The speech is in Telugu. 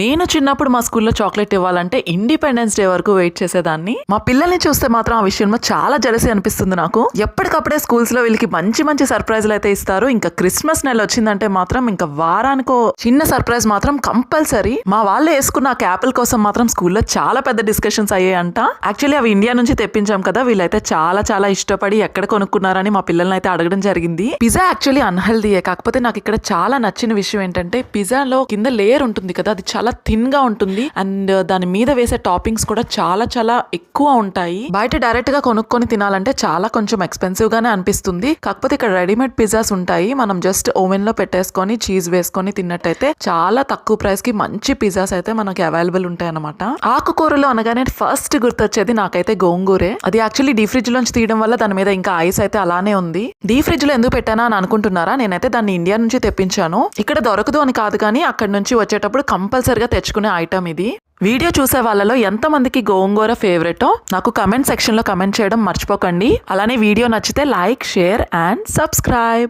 నేను చిన్నప్పుడు మా స్కూల్లో చాక్లెట్ ఇవ్వాలంటే ఇండిపెండెన్స్ డే వరకు వెయిట్ చేసేదాన్ని. మా పిల్లల్ని చూస్తే మాత్రం ఆ విషయంలో చాలా జలసి అనిపిస్తుంది నాకు. ఎప్పటికప్పుడే స్కూల్స్లో వీళ్ళకి మంచి మంచి సర్ప్రైజ్లు అయితే ఇస్తారు. ఇంకా క్రిస్మస్ నెల వచ్చిందంటే మాత్రం ఇంకా వారానికో చిన్న సర్ప్రైజ్ మాత్రం కంపల్సరీ. మా వాళ్ళు వేసుకున్న ఆ క్యాపిల్ కోసం మాత్రం స్కూల్లో చాలా పెద్ద డిస్కషన్స్ అయ్యాయంట. యాక్చువల్లీ అవి ఇండియా నుంచి తెప్పించాం కదా వీళ్ళైతే చాలా చాలా ఇష్టపడి ఎక్కడ కొనుక్కున్నారని మా పిల్లల్ని అయితే అడగడం జరిగింది. పిజ్జా యాక్చువల్లీ అన్హెల్దీయే కాకపోతే నాకు ఇక్కడ చాలా నచ్చిన విషయం ఏంటంటే పిజ్జాలో కింద లేయర్ ఉంటుంది కదా అది చాలా థిన్గా ఉంటుంది. అండ్ uh, దాని మీద వేసే టాపింగ్స్ కూడా చాలా చాలా ఎక్కువ ఉంటాయి. బయట డైరెక్ట్గా కొనుక్కొని తినాలంటే చాలా కొంచెం ఎక్స్పెన్సివ్ గానే అనిపిస్తుంది. కాకపోతే ఇక్కడ రెడీమేడ్ పిజ్జాస్ ఉంటాయి. మనం జస్ట్ ఓవెన్లో పెట్టేసుకొని చీజ్ వేసుకొని తిన్నట్టయితే చాలా తక్కువ ప్రైస్కి మంచి పిజ్జాస్ అయితే మనకి అవైలబుల్ ఉంటాయి అనమాట ఆకుకూరలు అనగానే ఫస్ట్ గుర్తొచ్చేది నాకైతే గోంగూరే. అది యాక్చువల్లీ డీ ఫ్రిడ్జ్ లోంచి తీయడం వల్ల దాని మీద ఇంకా ఐస్ అయితే అలానే ఉంది. డీ ఫ్రిడ్జ్లో ఎందుకు పెట్టానా అని అనుకుంటున్నారా? నేనైతే దాన్ని ఇండియా నుంచి తెప్పించాను. ఇక్కడ దొరకదు అని కాదు కానీ అక్కడ నుంచి వచ్చేటప్పుడు కంపల్సరీ కంపల్సరిగా తెచ్చుకునే ఐటమ్ ఇది. వీడియో చూసే వాళ్ళలో ఎంతమందికి గోంగూర ఫేవరెటో నాకు కమెంట్ సెక్షన్లో కమెంట్ చేయడం మర్చిపోకండి. అలానే వీడియో నచ్చితే లైక్ షేర్ అండ్ సబ్స్క్రైబ్